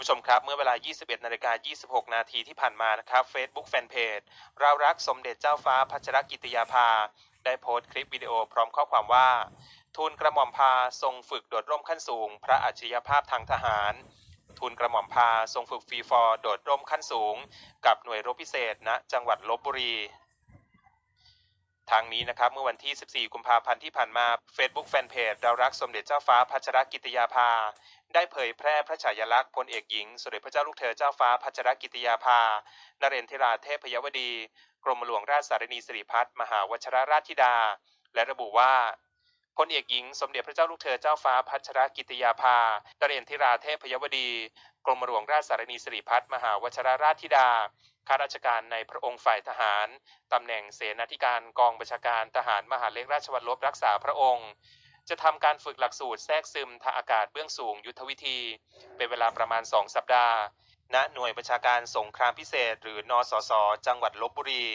ผู้ชมครับ เมื่อเวลา 21นาฬิกา26 นาทีที่ผ่านมานะครับ Facebook Fanpage เรารักสมเด็จเจ้าฟ้าพัชรกิติยาภา ได้โพสต์คลิปวิดีโอพร้อมข้อความว่า ทูลกระหม่อมพาทรงฝึกโดดร่มขั้นสูง พระอัจฉริยภาพทางทหาร ทูลกระหม่อมพาทรงฝึกฟรีฟอร์โดดร่มขั้นสูง กับหน่วยรบพิเศษณจังหวัดลบบุรีทางนี้นะครับเมื่อวันที่ 14 กุมภาพันธ์ที่ผ่านมา Facebook Fanpage เรารักสมเด็จเจ้าฟ้าพัชรกิติยาภา ได้เผยแพร่พระฉายาลักษณ์พลเอกหญิงสมเด็จพระเจ้าลูกเธอเจ้าฟ้าพัชรกิติยาภานเรนทิราเทพยวดี กรมหลวงราชสารนีสิริพัฒน์มหาวชรราชธิดา และระบุว่าพลเอกหญิงสมเด็จพระเจ้าลูกเธอเจ้าฟ้าพัชรกิติยาภานเรนทิราเทพยวดี กรมหลวงราชสารนีสิริพัฒน์มหาวชรราชธิดาข้าราชการในพระองค์ฝ่ายทหาร ตำแหน่งเสนาธิการกองบัญชาการทหารมหาเล็กราชวัลลบรักษาพระองค์ จะทำการฝึกหลักสูตรแทรกซึมทางอากาศเบื้องสูงยุทธวิธี เป็นเวลาประมาณ 2 สัปดาห์ ณ หน่วยประชาการสงครามพิเศษ หรือนสส จังหวัดลบบุรี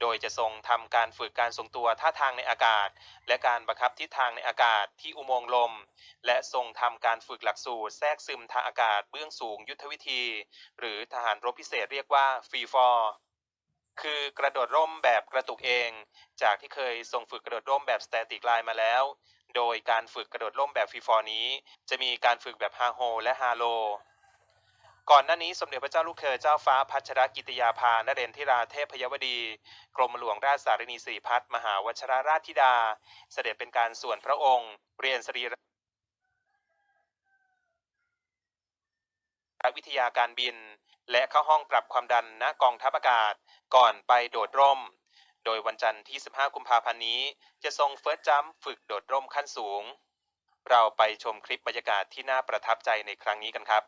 โดยจะทรงทำการฝึกการทรงตัวท่าทางในอากาศ และการบังคับทิศทางในอากาศที่อุโมงค์ลม และทรงทำการฝึกหลักสูตรแทรกซึมทางอากาศเบื้องสูงยุทธวิธี หรือทหารรบพิเศษเรียกว่าฟรีฟอร์คือกระโดดร่มแบบกระตุกเอง จากที่เคยทรงฝึกกระโดดร่มแบบสแตติกไลน์มาแล้ว โดยการฝึกกระโดดร่มแบบฟรีฟอร์นี้ จะมีการฝึกแบบฮาโฮและฮาโล ก่อนหน้านี้สมเด็จพระเจ้าลูกเธอเจ้าฟ้าพัชรกิติยาภานเรนทิราเทพยวดี กรมหลวงราชสารนีสิริพัฒน์มหาวชรราชธิดา เสด็จเป็นการส่วนพระองค์ เรียนสรีระวิทยาการบิน และเข้าห้องปรับความดันณกองทัพอากาศ ก่อนไปโดดร่ม โดยวันจันทร์ที่ 15 กุมภาพันธ์นี้ จะทรงเฟิร์สจัมฝึกโดดร่มขั้นสูง เราไปชมคลิปบรรยากาศที่น่าประทับใจในครั้งนี้กันครับ